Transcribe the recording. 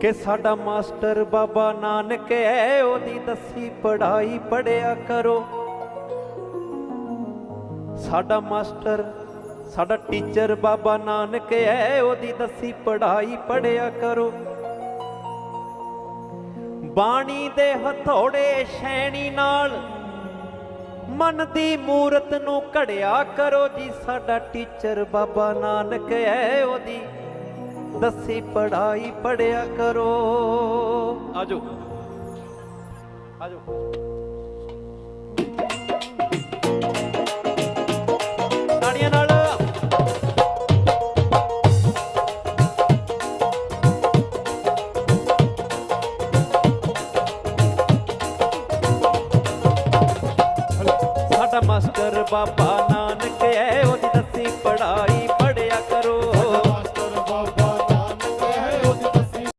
ਕਿ ਸਾਡਾ ਮਾਸਟਰ ਬਾਬਾ ਨਾਨਕ ਹੈ ਉਹਦੀ ਦੱਸੀ ਪੜਾਈ ਪੜਿਆ ਕਰੋ। ਸਾਡਾ ਮਾਸਟਰ, ਸਾਡਾ ਟੀਚਰ ਬਾਬਾ ਨਾਨਕ ਹੈ ਉਹਦੀ ਦੱਸੀ ਪੜਾਈ ਪੜਿਆ ਕਰੋ। ਬਾਣੀ ਦੇ ਹਥੌੜੇ ਸ਼ੈਣੀ ਨਾਲ ਮਨ ਦੀ ਮੂਰਤ ਨੂੰ ਘੜਿਆ ਕਰੋ ਜੀ, ਸਾਡਾ ਟੀਚਰ ਬਾਬਾ ਨਾਨਕ ਹੈ ਉਹਦੀ ਦੱਸੀ ਪੜਾਈ ਪੜਿਆ ਕਰੋ। ਆਜੋ। ਆਜੋ। ਤਾੜੀਆਂ ਨਾਲ। ਸਾਡਾ ਮਾਸਟਰ ਬਾਬਾ